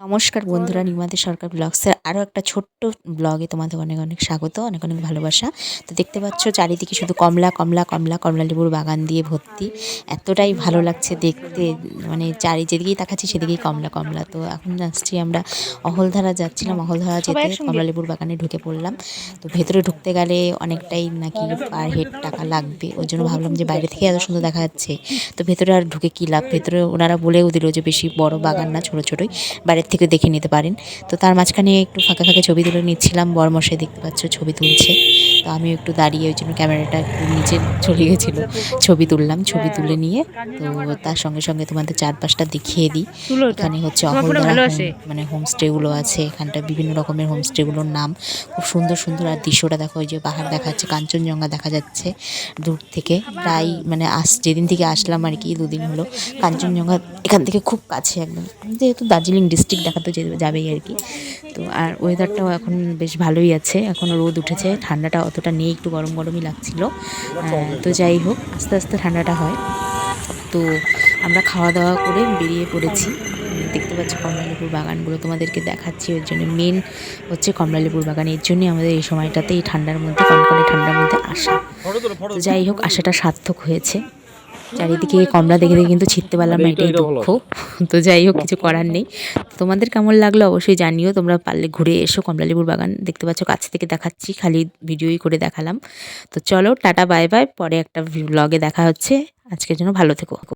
নমস্কার বন্ধুরা নিমাদি সরকার ব্লগসের আরও একটা ছোট্ট ব্লগে তোমাদের অনেক অনেক স্বাগত অনেক অনেক ভালোবাসা। তো দেখতে পাচ্ছ চারিদিকে শুধু কমলা কমলা কমলা কমলা লেবুর বাগান দিয়ে ভর্তি। এতটাই ভালো লাগছে দেখতে মানে চারি যেদিকেই তাকাচ্ছি সেদিকেই কমলা কমলা। তো এখন আসছি আমরা অহলধারা যাচ্ছিলাম অহলধারা যেতে কমলা লেবুর বাগানে ঢুকে পড়লাম। তো ভেতরে ঢুকতে গেলে অনেকটাই নাকি পার হেড টাকা লাগবে ওই জন্য ভাবলাম যে বাইরে থেকে এত সুন্দর দেখা যাচ্ছে। তো ভেতরে আর ঢুকে কী লাভ? ভেতরে ওনারা বলেও দিল যে বেশি বড় বাগান না ছোটো ছোটোই। বাইরের থেকে দেখে নিতে পারেন। তো তার মাঝখানে একটু ফাঁকা ফাঁকা ছবি তুলে নিচ্ছিলাম বরমশাই দেখতে পাচ্ছ ছবি তুলছে। তো আমি একটু দাঁড়িয়ে ওই জন্য ক্যামেরাটা একটু নিচে চলে গেছিল। ছবি তুললাম ছবি তুলে নিয়ে তো তার সঙ্গে সঙ্গে তোমাদের চারপাশটা দেখিয়ে দিই। এখানে হচ্ছে অহলদারা হোম- মানে হোমস্টেগুলো আছে এখানটা বিভিন্ন রকমের হোমস্টেগুলোর নাম। খুব সুন্দর সুন্দর। আর দৃশ্যটা দেখো ওই যে পাহাড় দেখা যাচ্ছে কাঞ্চনজঙ্ঘা দেখা যাচ্ছে দূর থেকে। প্রায় মানে আস যেদিন থেকে আসলাম আর কি দুদিন হলো। কাঞ্চনজঙ্ঘা এখান থেকে খুব কাছে একদম। যেহেতু দার্জিলিং ডিস্ট্রিক্ট দেখা তো যাবেই আর কি। তো আর ওয়েদারটাও এখন বেশ ভালোই আছে। এখনও রোদ উঠেছে ঠান্ডাটা অতটা নেই একটু গরম গরমই লাগছিল। তো যাই হোক আস্তে আস্তে ঠান্ডাটা হয়। তো আমরা খাওয়া দাওয়া করে বেরিয়ে পড়েছি। দেখতে পাচ্ছি কমলালেবুর বাগানগুলো তোমাদেরকে দেখাচ্ছি। ওর জন্য মেন হচ্ছে কমলালেবুর বাগান। এর জন্যই আমাদের এই সময়টাতে এই ঠান্ডার মধ্যে কনকনে ঠান্ডার মধ্যে আসা। যাই হোক আশাটা সার্থক হয়েছে। চারিদিকে কমলা দেখে দেখে কিন্তু ছিটতে পারলাম না এটাই দুঃখ। তো যাই হোক কিছু করার নেই। তোমাদের কেমন লাগল অবশ্যই জানিও তোমরা পারলে ঘুরে এসো কমলালেবুর বাগান দেখতে পাচ্ছ কাছ থেকে দেখাচ্ছি খালি ভিডিওই করে দেখালাম। তো চলো টাটা বাই বাই পরে একটা ব্লগে দেখা হচ্ছে। আজকের জন্য ভালো থেকো।